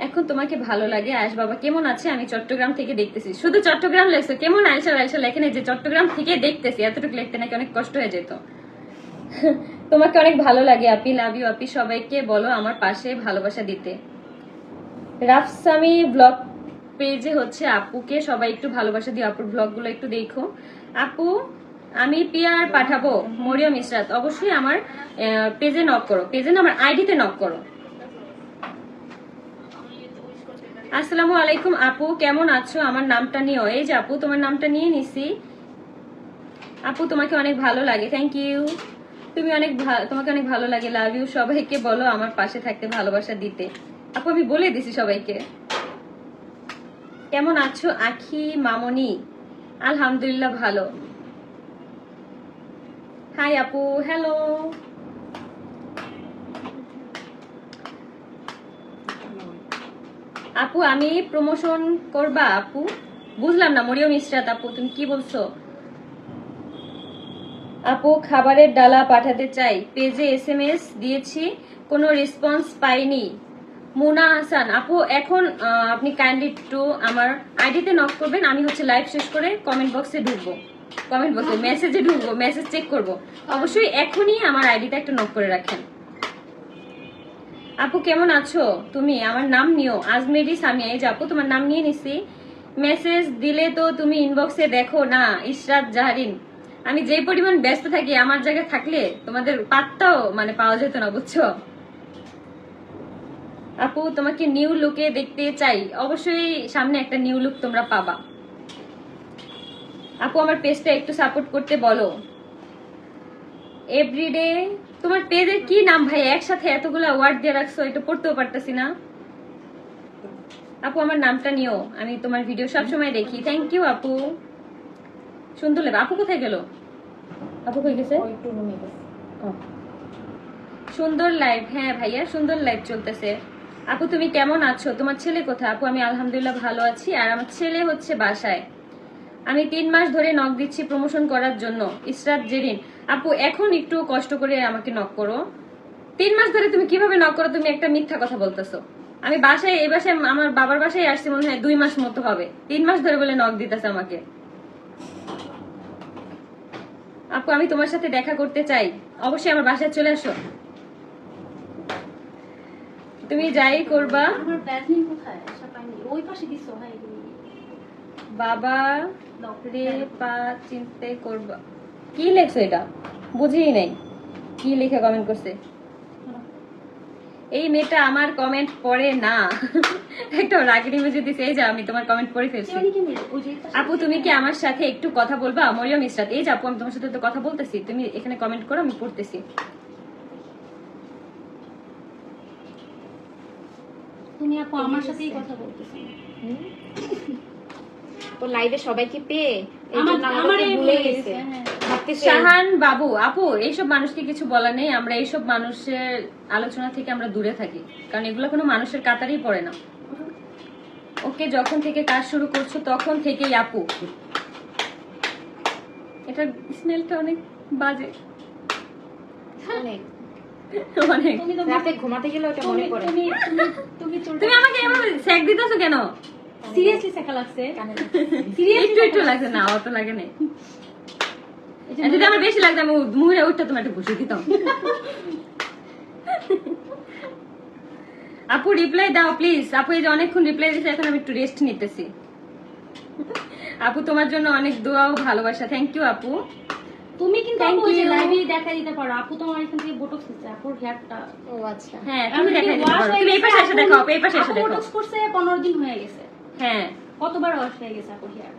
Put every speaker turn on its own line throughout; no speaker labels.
এখন তোমাকে ভালো লাগে। আয়েশ বাবা, কেমন আছে? আমি চট্টগ্রাম থেকে দেখতেছি। শুধু চট্টগ্রাম লেখছো? কেমন আয়েশা আয়েশা লেখেন? যে চট্টগ্রাম থেকে দেখতেছি। এতটুকু লিখতে নাকি অনেক কষ্ট হয়ে যেত। তোমাকে অনেক ভালো লাগে, আপি। লাভ ইউ আপি। সবাইকে বলো আমার পাশে ভালোবাসা দিতে। রাফসামি ব্লগ পেজে হচ্ছে আপুকে। সবাই একটু ভালোবাসা দিও। আপুর ব্লগগুলো একটু দেখো। আপু, আমি পিয়ার পাঠাবো? মরিয়ম, ইসরাত। অবশ্যই আমার পেজে নক করো। পেজে না, আমার আইডিতে নক করো। আসসালামু আলাইকুম আপু, কেমন আছো? আমার নামটা নিও এই যে আপু, তোমার নামটা নিয়ে নিছি। আপু, তোমাকে অনেক ভালো লাগে থ্যাংক ইউ তুমি অনেক তোমাকে অনেক ভালো লাগে লাভ ইউ সবাইকে বলো আমার পাশে থাকতে ভালোবাসা দিতে। আপু, আমি বলে দিছি সবাইকে। কেমন আছো, আখি, মামনি? আলহামদুলিল্লাহ ভালো। হাই আপু হ্যালো আপু, আমি প্রমোশন করবা, আপু? বুঝলাম না, মরিয়ম ইসরাত আপু, তুমি কি বলছো? আপু, খাবারের ডালা পাঠাতে চাই। পেজে এস এম এস দিয়েছি, কোনো রেসপন্স পাইনি। মুনা হাসান, আপু, এখন আপনি কাইন্ডলি একটু আমার আইডিতে নক করবেন, আমি হচ্ছে লাইভ শেষ করে কমেন্ট বক্সে ঢুকবো। কমেন্ট বক্সে মেসেজে ঢুকবো মেসেজ চেক করব। অবশ্যই এখনই আমার আইডিটা একটু নক করে রাখেন। আপু, কেমন আছো? তুমি আমার নাম নিও। আজমেরি সামিয়া এই যে আপু, তোমার নাম নিয়ে নিছি। মেসেজ দিলে তো তুমি ইনবক্সে দেখো, না, ইশরাত জাহারিন। আমি যে পরিমাণ ব্যস্ত থাকি, আমার জায়গায় থাকলে তোমাদের পাত্তাও মানে পাওয়া যেত না, বুঝছ? আপু, তোমাকে নিউ লুকে দেখতে চাই। অবশ্যই সামনে একটা নিউ লুক তোমরা পাবা। আপু, আমার পেজটা একটু সাপোর্ট করতে বলো। এভরিডে তোমার পেজের কি নাম ভাই? একসাথে এতগুলা ওয়ার্ড দিয়ে রাখছো এটা পড়তেও পারতেছি না। আপু আমার নামটা নিও। আমি তোমার ভিডিও সব সময় দেখি। থ্যাংক ইউ আপু। সুন্দর লাগবে আপু কোথায় গেল? আপু কই গেছে। সুন্দর লাইভ হ্যাঁ ভাইয়া সুন্দর লাইভ চলতেছে। আপু তুমি কেমন আছো? তোমার ছেলে কোথায়? আপু আমি আলহামদুলিল্লাহ ভালো আছি। আর আমার ছেলে হচ্ছে বাসায়। আমি তিন মাস ধরে নক দিচ্ছি প্রমোশন করার জন্য। ইসরাত, জেরিন, আপু, এখন একটু কষ্ট করে আমাকে নক করো। তিন মাস ধরে তুমি কীভাবে নক করো? তুমি একটা মিথ্যা কথা বলতেছো। আমি বাসায়, এই বাসায় আমার বাবার বাসায় আসছি, মনে হয় দুই মাস মতো হবে। তিন মাস ধরে বলে নক দিতেছে আমাকে। আপু, আমি তোমার সাথে দেখা করতে চাই। অবশ্যই আমার বাসায় চলে আসো। তুমি যাই করবা।
আমার কোথায়? ওই পাশে দিছো হ্যাঁ
বাবা রে পা চিনতে করবা কি লেখছো এটা? বুঝিই নাই। কি লিখে কমেন্ট করছে? এই মেয়েটা আমার কমেন্ট পড়ে না। একটা রাগিনী বুঝে দিছে এই যে আমি তোমার কমেন্ট পড়ে ফেলছি। আপু তুমি কি আমার সাথে একটু কথা বলবা? মরিয়ম ইসরাত এই যে আপু আমি তোমার সাথে তো কথা বলতেছি। তুমি এখানে কমেন্ট করো আমি পড়তেছি।
তুমি আপু আমার সাথেই কথা বলতেছো।
লাইভে সবাইকে পেয়ে ভুলে গেছে।
হ্যাঁ।
শাহান বাবু আপু এইসব মানুষকে কিছু বলা নেই। আমরা এইসব মানুষের আলোচনা থেকে আমরা দূরে থাকি। কারণ এগুলো কোনো মানুষের কাতারই পড়ে না। ওকে যখন থেকে কাজ শুরু করছ তখন থেকেই আপু। এটা স্মেলটা অনেক বাজে।
অনেক।
অনেক।
তুমি
রাতে ঘুমাতে গেলে ওটা মনে
তুমি
পড়ে।
তুমি তুমি তুমি চুলটা
তুমি আমাকে এভাবে স্যাক দিতেছো কেন?
সিরিয়াসলি শেখা লাগছে?
একটু একটু লাগছে? না অত লাগে না আর যদি আমার বেশি লাগতো আমি মুখে উঠতে তোমার একটু ঘুষে দিতাম। আপু রিপ্লাই দাও প্লিজ আপু এই যে অনেকক্ষণ রিপ্লাই দিয়েছে এখন আমি একটু রেস্ট নিতেছি। আপু তোমার জন্য অনেক দোয়া ও ভালোবাসা। থ্যাংক ইউ আপু।
তুমি কিন্তু আপু যে লাইভে দেখা দিতে পারো। আপু তোমার এখান থেকে বোটক্স দিচ্ছে আপুর হেয়ারটা
ও আচ্ছা।
হ্যাঁ তুমি দেখাই দিতে পারো। তুমি এই পাশে এসে দেখো এই পাশে এসে দেখো
বোটক্স করছে 15 দিন হয়ে গেছে।
হ্যাঁ
কতবার ওয়াশ হয়ে গেছে আপুর হেয়ার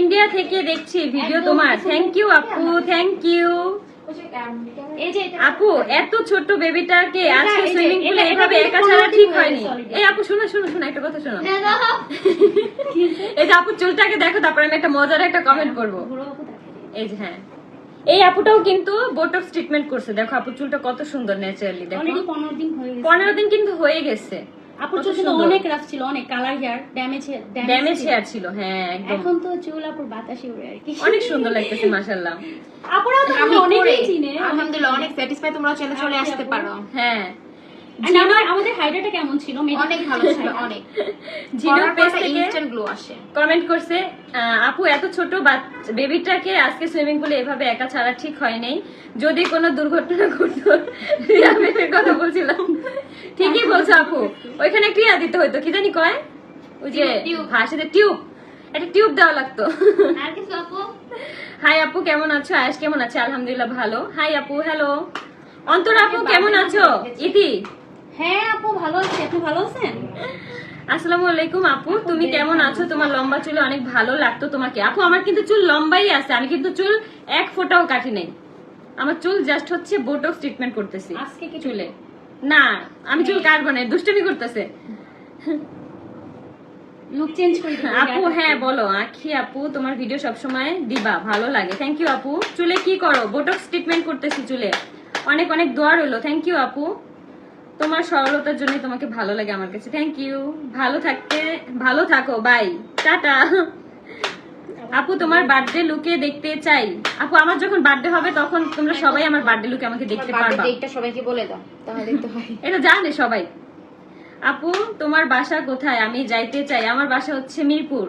ইন্ডিয়া থেকে দেখছি ভিডিও তোমার। থ্যাংক ইউ আপু থ্যাংক ইউ
যে এটা
আপু এত ছোট বেবিটাকে আজকে সুইমিং পুলে এভাবে একা ছাড়া ঠিক হয়নি। এই আপু শোনো শোনো শোনো একটা কথা শোনো।
হ্যাঁ,
এই যে আপু চুলটাকে দেখো তারপর আমি একটা মজার একটা কমেন্ট করব।
আপু দেখাই দিই।
এই যে হ্যাঁ। এই আপুটাও কিন্তু বোটক্স ট্রিটমেন্ট করছে। দেখো আপু চুলটা কত সুন্দর ন্যাচারালি দেখো।
অলরেডি 15 দিন হয়ে গেছে।
পনেরো দিন কিন্তু হয়ে গেছে।
আপুর চুল কিন্তু অনেক রাফ ছিল অনেক colour hair damage
damage hair ছিল। হ্যাঁ একদম।
এখন তো চুল আপুর বাতাসে উড়ে আর কি।
অনেক সুন্দর লাগতেছে মাশাল্লাহ
আপুরাও তো
আমি
অনেকেই চিনে
আলহামদুলিল্লাহ অনেক স্যাটিসফাই তোমরা চলে চলে আসতে পারো।
হ্যাঁ।
আমাদের হাইড্রাটা কেমন ছিল?
অনেক ভালো ছিল অনেক।
পেজ থেকে
গ্লো আসে।
কমেন্ট করছে আহ, আপু এত ছোট বেবিটাকে আজকে সুইমিং পুলে এভাবে একা ছাড়া ঠিক হয় নাই। যদি কোনো দুর্ঘটনা ঘটতো কথা বলছিলাম। ঠিকই বলছো আপু। ওইখানে ক্রিয়া দিতে হইতো কি জানি কয়? ওই যে. ভাষাতে টিউব। একটা টিউব দেওয়া লাগতো।
আর কিছু আপু?
হাই আপু কেমন আছো? আয়েশ কেমন আছে? আলহামদুলিল্লাহ ভালো। হাই আপু হ্যালো। অন্তর আপু কেমন আছো? ইতি?
হ্যাঁ আপু ভালো আছি। আপনি ভালো আছেন?
আসসালামু আলাইকুম আপু। তুমি কেমন আছো? তোমার লম্বা চুলে অনেক ভালো লাগতো তোমাকে। আপু আমার কিন্তু চুল লম্বাই আছে। আমি কিন্তু চুল এক ফোঁটাও কাটি নাই। আমার চুল জাস্ট হচ্ছে বোটক্স ট্রিটমেন্ট করতেছি
আজকে কি
চুলে। না আমি চুল কাটবো না দুষ্টুমি করতেছে।
লুক চেঞ্জ করে
আপু হ্যাঁ বলো আখি আপু তোমার ভিডিও সবসময় দিবা ভালো লাগে। থ্যাংক ইউ আপু। চুলে কি করো? বোটক্স ট্রিটমেন্ট করতেছি চুলে। অনেক অনেক দোয়া রইল। থ্যাংক ইউ আপু। তোমার সরলতার জন্য তোমাকে ভালো লাগে আমার কাছে। থ্যাংক ইউ ভালো থাকতে ভালো থাকো। বাই টাটা আপু তোমার বার্থডে লুকে দেখতে চাই। আপু আমার যখন বার্থডে হবে তখন তোমরা সবাই আমার বার্থডে লুকে আমাকে দেখতে পারবা।
ডেটটা সবাইকে বলে দাও তাহলে তো হয়।
এটা জানে সবাই। আপু তোমার বাসা কোথায়? আমি যাইতে চাই। আমার বাসা হচ্ছে মিরপুর।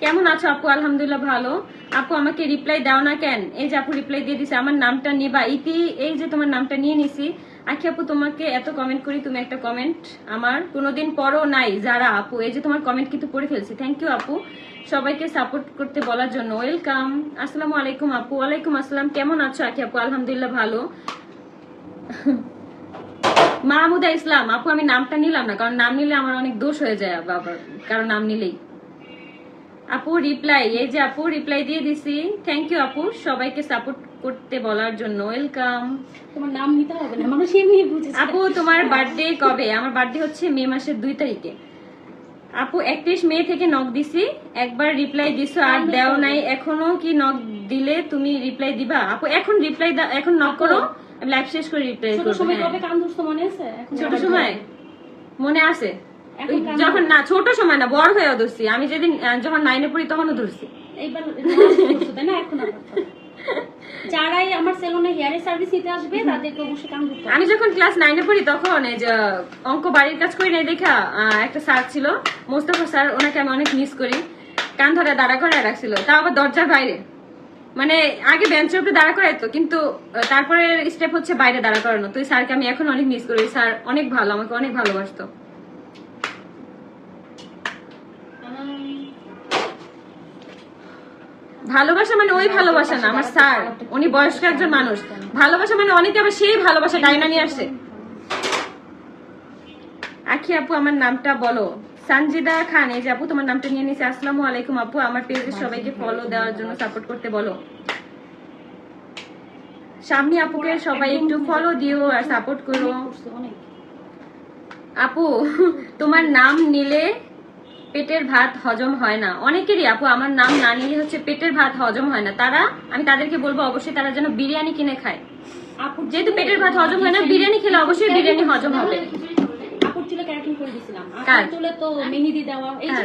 কেমন আছো আপু? আলহামদুলিল্লাহ ভালো। আপু আমাকে রিপ্লাই দাও না কেন? এই যে আপু রিপ্লাই দিয়ে দিছে আমার নামটা নিবা। ইতি এই যে তোমার নামটা নিয়ে নিছি। আখি আপু তোমাকে এত কমেন্ট করি তুমি একটা কমেন্ট আমার কোনোদিন পরও নাই যারা আপু। এই যে তোমার কমেন্ট কিন্তু পড়ে ফেলছি। থ্যাংক ইউ আপু। সবাইকে সাপোর্ট করতে বলার জন্য ওয়েলকাম আসসালামু আলাইকুম আপু। ওয়ালাইকুম আসসালাম। কেমন আছো আখি আপু? আলহামদুলিল্লাহ ভালো। মাহমুদা ইসলাম আপু আমি নামটা নিলাম না কারণ নাম নিলে আমার অনেক দোষ হয়ে যায় বাবা কারণ নাম নিলেই। আপু রিপ্লাই এই যে আপু রিপ্লাই দিয়ে দিছি। থ্যাংক ইউ আপু সবাইকে সাপোর্ট করতে বলার জন্য ওয়েলকাম
তোমার নাম নিতে হবে না মানুষ এমনি বুঝেছে।
আপু তোমার বার্থডে কবে? আমার বার্থডে হচ্ছে মে মাসের দুই তারিখে। আপু একত্রিশ মে থেকে নক দিছি। একবার রিপ্লাই দিছো আর দেও নাই। এখনও কি নক দিলে তুমি রিপ্লাই দিবা? আপু এখন রিপ্লাই এখন নক করো। লাইভ শেষ করে রিপ্লাই
ছোট সময়
হ্যাঁ।
কবে কান ধরছো মনে আছে?
ছোট সময়? মনে আছে? যখন না ছোট সময় না বড় হয়েও ধরছি। আমি যেদিন যখন নাইনে পড়ি তখনও ধরছি।
এইবার তাই না? এখন। যারাই আমার সেলুনে হেয়ার সার্ভিস নিতে আসবে তাদেরকে অবশ্যই ধরতে
আমি যখন ক্লাস নাইনে পড়ি তখন এই যে অঙ্ক বাড়ির কাজ করি নাই দেখা একটা স্যার ছিল মোস্তফা স্যার ওনাকে আমি অনেক মিস করি। কান ধরে দাঁড়া করে রাখছিল তাও আবার দরজার বাইরে। মানে আগে বেঞ্চের উপরে দাঁড়া করাইতো কিন্তু তারপরে স্টেপ হচ্ছে বাইরে দাঁড়া করানো। তো স্যারকে আমি এখন অনেক মিস করি স্যার অনেক ভালো আমাকে অনেক ভালোবাসতো। ভালোবাসা মানে ওই ভালোবাসা না আমার স্যার উনি বয়স্ক একজন মানুষ। ভালোবাসা মানে অনেকে আবার সেই ভালোবাসা ডাইনা নিয়ে আসছে আখি আপু আমার নামটা বলো। সঞ্জিদা খান এই যে আপু তোমার নামটা নিয়ে নিছে। আসসালামু আলাইকুম আপু আমার পেজে সবাইকে ফলো দেওয়ার জন্য সাপোর্ট করতে বলো। সামনে আপুকে সবাই একটু ফলো দিও আর সাপোর্ট করো। আপু তোমার নাম নিলে পেটের ভাত হজম হয় না। অনেকেরই আপু আমার নাম না নিলে হচ্ছে পেটের ভাত হজম হয় না। তারা আমি তাদেরকে বলব অবশ্যই তারা যেন বিরিয়ানি কিনে খায়।
আপুর
যেহেতু পেটের ভাত হজম হয় না বিরিয়ানি খেলে অবশ্যই বিরিয়ানি হজম হবে।
আপুর চুলে ক্যারাটিন করে দিছিলাম। আপুর চুলে তো মেহেদি দেওয়া এই যে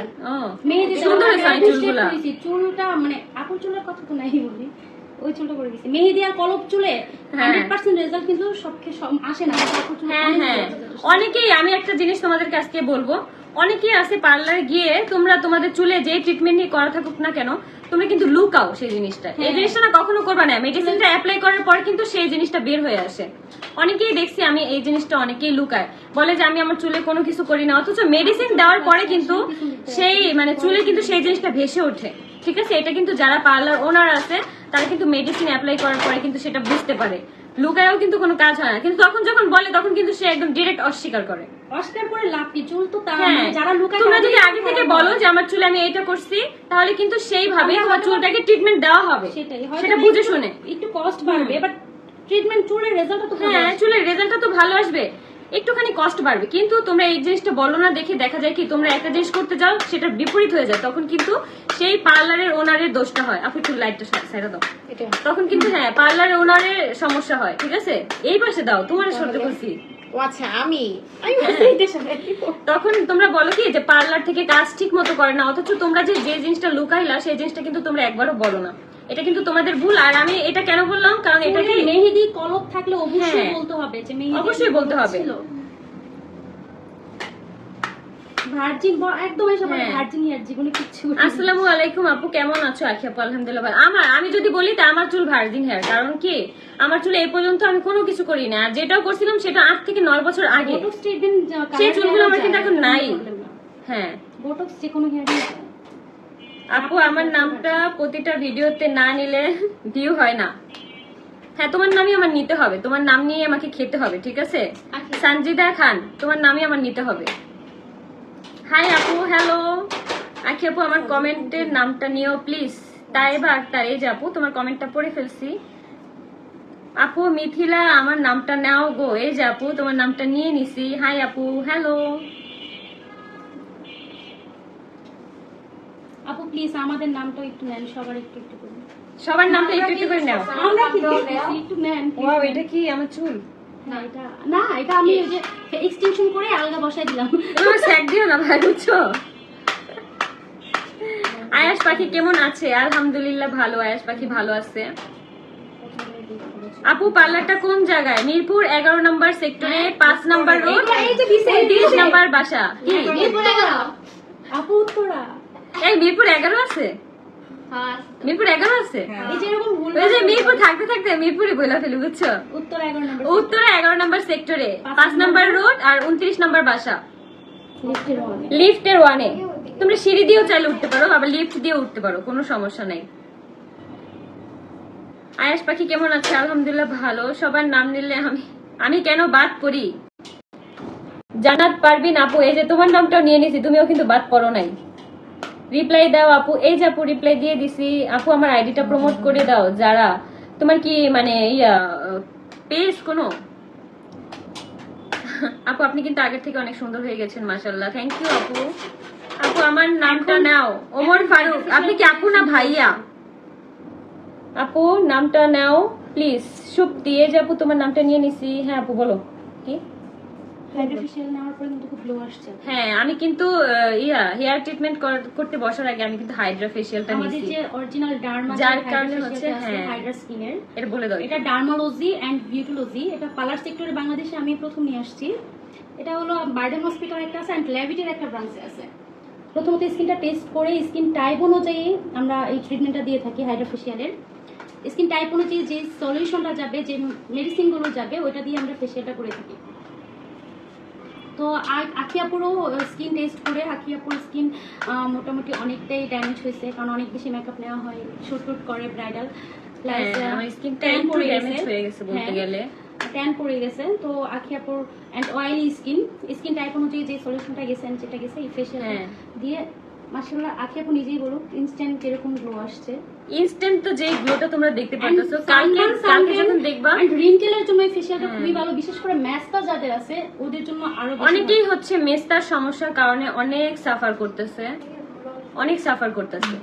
মেহেদি
সুন্দর হয়েছে
keratin
অনেক
straight
চুলগুলা।
করেছি। চুলটা মানে আপুর চুলের কথা তো নাই বলি ওই চুলটা করে দিছি। মেহেদি আর কলপ চুলে
হ্যাঁ।
রেজাল্ট কিন্তু আসে না।
হ্যাঁ হ্যাঁ। অনেকেই আমি একটা জিনিস তোমাদের আজকে বলব অনেকেই আছে পার্লারে গিয়ে তোমরা তোমাদের চুলে যে ট্রিটমেন্ট নিয়ে করা থাকুক না কেন তোমরা কিন্তু লুকাও সেই জিনিসটা এই
হ্যাঁ।
জিনিসটা না কখনো করবা না। মেডিসিনটা অ্যাপ্লাই করার পর কিন্তু সেই জিনিসটা বের হয়ে আসে। অনেকেই দেখছি আমি এই জিনিসটা অনেকেই লুকায় বলে যে আমি আমার চুলে কোনো কিছু করি না। অথচ মেডিসিন দেওয়ার পরে কিন্তু সেই মানে চুলে কিন্তু সেই জিনিসটা ভেসে ওঠে। ঠিক আছে? এটা কিন্তু যারা পার্লার ওনার আছে তারা কিন্তু মেডিসিন অ্যাপ্লাই করার পরে কিন্তু সেটা বুঝতে পারে। লুকায়ও কিন্তু কোনো কাজ হয় না। কিন্তু তখন যখন বলে তখন কিন্তু সে একদম ডিরেক্ট অস্বীকার করে।
করে লাভ কি চুল তো তার
হ্যাঁ
যারা লুকায়
তোমরা যদি আগে থেকে বলো যে আমার চুলে আমি এটা করছি তাহলে কিন্তু সেইভাবে তোমার চুলটাকে ট্রিটমেন্ট দেওয়া হবে।
সেটাই
সেটা বুঝে শুনে।
একটু কস্ট বাড়বে বাট ট্রিটমেন্ট চুলের রেজাল্টটা তো
হ্যাঁ চুলের রেজাল্টটা তো ভালো আসবে। একটুখানি কষ্ট বাড়বে। কিন্তু তোমরা এই জিনিসটা বলো না দেখে দেখা যায় কি তোমরা একটা জিনিস করতে যাও সেটা বিপরীত হয়ে যায়। তখন কিন্তু সেই পার্লারের ওনারের দোষটা হয়। আপু একটু লাইটটা সাইডে দাও। তখন কিন্তু হ্যাঁ পার্লারের ওনারের সমস্যা হয় ঠিক আছে? এই পাশে দাও তোমার সরতে বলছি
ও আচ্ছা আমি করব?
তখন তোমরা বলো কি যে পার্লার থেকে কাজ ঠিক মতো করে না অথচ তোমরা যে যে জিনিসটা লুকাইলা সেই জিনিসটা কিন্তু তোমরা একবারও বলো না এটা কিন্তু তোমাদের ভুল আর আমি এটা কেন বললাম কারণ
মেহেদি কলপ থাকলে অবশ্যই
হ্যাঁ।
বলতে হবে যে মেহেদি
অবশ্যই বলতে হবে।
ছিল। ভার্জিন একদম এসব
হ্যাঁ।
ভার্জিন জীবনে
আসসালামু আলাইকুম আপু কেমন আছো? আখি আপু আলহামদুলিল্লাহ আমার আমি যদি বলি তা আমার চুল ভার্জিন হেয়ার কারণ কি? আমার চুলে এই পর্যন্ত আমি কোনো কিছু করি না আর যেটাও করছিলাম সেটা আট থেকে নয় বছর আগে। সেই চুলগুলো আমার কিন্তু এখন নাই। হ্যাঁ।
বোটক্স যে কোনো হেয়ার
আপু আমার নামটা প্রতিটা ভিডিওতে না নিলে ভিউ হয় না। হ্যাঁ তোমার নামই আমার নিতে হবে। তোমার নাম নিয়ে আমাকে খেতে হবে ঠিক আছে?
আচ্ছা।
সঞ্জিদা খান তোমার নামই আমার নিতে হবে। হাই আপু হ্যালো আখি আপু আমার কমেন্টের নামটা নিও প্লিজ তাই বা আক্তার এই যে আপু তোমার কমেন্টটা পড়ে ফেলছি। আপু মিথিলা আমার নামটা নাও গো। এই যে আপু তোমার নামটা নিয়ে নিছি। হাই আপু হ্যালো
আপু প্লিজ আমাদের নামটা একটু নেন। সবার একটু একটু করে।
সবার নামটা একটু একটু করে নাও।
আমরা কি? একটু নেন
ওয়াও এটা কি? আমার চুল?
না এটা আমি ওই যে এক্সটেনশন করে আলগা বসাই দিলাম।
তোমার স্যাক দিও না ভাই বুঝছ? আয়াস পাখি কেমন আছে? আলহামদুলিল্লাহ ভালো আয়াস পাখি ভালো আছে। আপু পার্লারটা কোন জায়গায়? মিরপুর এগারো নম্বর সেক্টরে পাঁচ নম্বর রোড তিরিশ নম্বর বাসা।
এগারো।
আপু উত্তরা।
এই মিরপুর এগারো আছে?
হ্যাঁ
মিরপুর এগারো আছে?
এই যে এরকম ভুল
ওই যে মিরপুর থাকতে থাকতে মিরপুরে বইলা ফেলি বুঝছ?
উত্তরা এগারো নম্বর
উত্তরে এগারো নম্বর সেক্টরে পাঁচ নম্বর রোড আর উনত্রিশ নম্বর বাসা।
লিফটের ওয়ানে
তোমরা সিঁড়ি দিয়েও চাইলে উঠতে পারো আবার লিফট দিয়ে উঠতে পারো কোনো সমস্যা নাই। আয়াস পাখি কেমন আছে? আলহামদুলিল্লাহ ভালো। সবার নাম নিলে আমি আমি কেন বাদ করি জানাত পারবি না আপু এই যে তোমার নামটাও নিয়ে নিছি তুমিও কিন্তু বাদ করো নাই। রিপ্লাই দাও আপু এই যে আপু রিপ্লাই দিয়ে দিছি আপু আমার আইডিটা প্রমোট করে দাও যারা তোমার কি মানে ইয়া পেজ কোনো? আপু আপনি কিন্তু আগের থেকে অনেক সুন্দর হয়ে গেছেন মাশাল্লাহ থ্যাংক ইউ আপু। আপু আমার নামটা নাও ওমর ফারুক আপনি কি আপু না ভাইয়া? আপু নামটা নাও প্লিজ সুপ দিয়ে যে আপু তোমার নামটা নিয়ে নিছি হ্যাঁ আপু বলো কি?
হাইড্রোফেশিয়াল নেওয়ার পরে কিন্তু খুব গ্লো আসছে।
হ্যাঁ আমি কিন্তু ইয়া হেয়ার ট্রিটমেন্ট করতে বসার আগে আমি কিন্তু হাইড্রা ফেশিয়ালটা
আমাদের যে অরিজিনাল ডার্মা
যার কারণে হচ্ছে, হ্যাঁ।
হাইড্রা স্কিনের
এটা বলে দাও
এটা ডার্মালজি অ্যান্ড বিউটোলজি এটা পার্লার সেক্টরে বাংলাদেশে আমি প্রথম নিয়ে আসছি। এটা হলো বার্ডেন হসপিটাল একটা আছে ল্যাবিটের একটা ব্রাঞ্চে আছে। প্রথমত স্কিনটা টেস্ট করে স্কিন টাইপ অনুযায়ী আমরা এই ট্রিটমেন্টটা দিয়ে থাকি হাইড্রোফেশিয়ালের স্কিন টাইপ অনুযায়ী যে সলিউশনটা যাবে যে মেডিসিনগুলো যাবে ওইটা দিয়ে আমরা ফেশিয়ালটা করে থাকি। তো আখিয়াপুরও স্কিন টেস্ট করে আখিয়াপুর স্কিন মোটামুটি অনেকটাই ড্যামেজ হয়েছে কারণ অনেক বেশি মেকআপ নেওয়া হয় শুট টুট করে ব্রাইডাল
হ্যাঁ,
গেছে।
হয়ে গেছে বলতে। গেলে
ট্যান পড়ে গেছে তো Akhiyapur and oily skin skin type অনুযায়ী যে সলিউশনটা গেছে যেটা গেছে এই
হ্যাঁ।
দিয়ে মাশাআল্লাহ আখিয়াপুর নিজেই বলুক ইনস্ট্যান্ট কীরকম গ্লো আসছে
ইনস্ট্যান্ট তো যে গ্লোটা তোমরা দেখতে পাচ্ছো কালকে কালকে যখন দেখবা
রিঙ্কেলের জন্য ফেশিয়ালটা
হ্যাঁ।
খুবই ভালো বিশেষ করে ম্যাসকা যাদের আছে ওদের জন্য আরও
অনেকেই হচ্ছে মেস্তার সমস্যার কারণে অনেক সাফার করতেছে। অনেক সাফার করতেছে।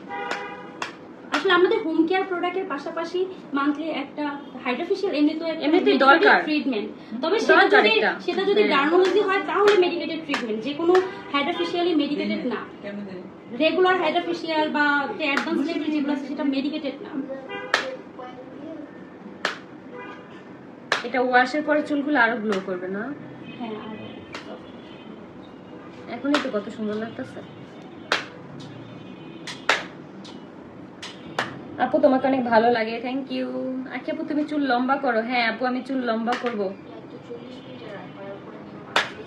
আসলে আমাদের হোম কেয়ার প্রোডাক্টের পাশাপাশি মান্থলি একটা হাইড্রোফেশিয়াল এমনিতেও একটা
এমনিতেই দরকার।
ট্রিটমেন্ট তবে সেটা যদি সেটা যদি
হ্যাঁ।
ডার্মোলজি হয় তাহলে মেডিকেটেড ট্রিটমেন্ট যে কোনো হাইড্রোফেশিয়ালি মেডিকেটেড না। রেগুলার হাইড্রোফেশিয়াল বা অ্যাডভান্স লেভেল যেগুলো আছে সেটা মেডিকেটেড না।
এটা ওয়াশের পরে চুলগুলো আরও গ্লো করবে না?
হ্যাঁ আর
এখনই তো কত সুন্দর লাগতেছে। আপু তোমাকে অনেক ভালো লাগে থ্যাংক ইউ আচ্ছা আপু তুমি চুল লম্বা করো। হ্যাঁ আপু আমি চুল লম্বা করব।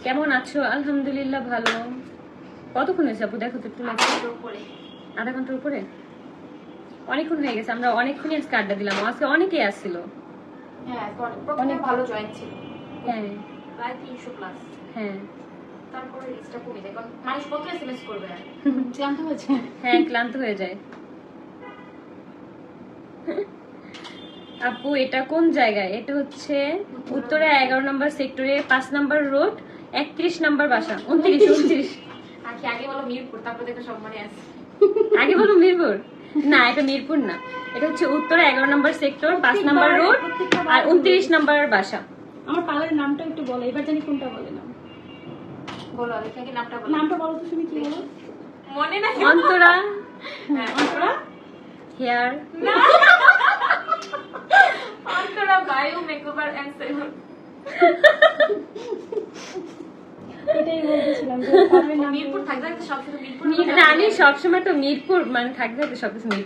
কেমন আছো? আলহামদুলিল্লাহ ভালো। কতক্ষণ হয়েছে আপু? দেখো তো একটু লাগছে আধা ঘণ্টার উপরে। অনেকক্ষণ হয়ে গেছে আমরা অনেকক্ষণই আজকে আড্ডা দিলাম। আজকে অনেকেই আসছিল।
হ্যাঁ অনেক ভালো জয়েন্ট ছিল।
হ্যাঁ।
প্রায় তিনশো প্লাস
হ্যাঁ।
তারপরে রিস্কটা কমে যায় কারণ মানুষ কত এসএমএস করবে আর।
ক্লান্ত হয়েছে
হ্যাঁ ক্লান্ত হয়ে যায়। আপু এটা কোন জায়গায় এটা হচ্ছে উত্তরা এগারো নম্বর সেক্টরে পাঁচ নম্বর রোড একত্রিশ নম্বর বাসা। উনত্রিশ উনত্রিশ।
কি আগে বলো মিরপুর তারপর দেখো সব মনে আছে।
আগে বলো মিরপুর? না এটা মিরপুর না। এটা হচ্ছে উত্তরা এগারো নম্বর সেক্টর পাঁচ নম্বর রোড আর উনত্রিশ নম্বর বাসা।
আমার পার্লারের নামটা একটু বলো এবার জানি কোনটা বলে না
বলো দেখি আগে নামটা বলো।
নামটা বলো তো তুমি কি বলো?
মনে না
অন্তরা।
হ্যাঁ। Antara?
Hair.
Antara bio makeover and salon.
এটাই বলতেছিলাম যে
মিরপুর থাকতে থাকতে সব শুধু মিরপুর
মিরপুর।
আমি সবসময় তো মিরপুর মানে থাকবে তো সবকিছু মিরপুর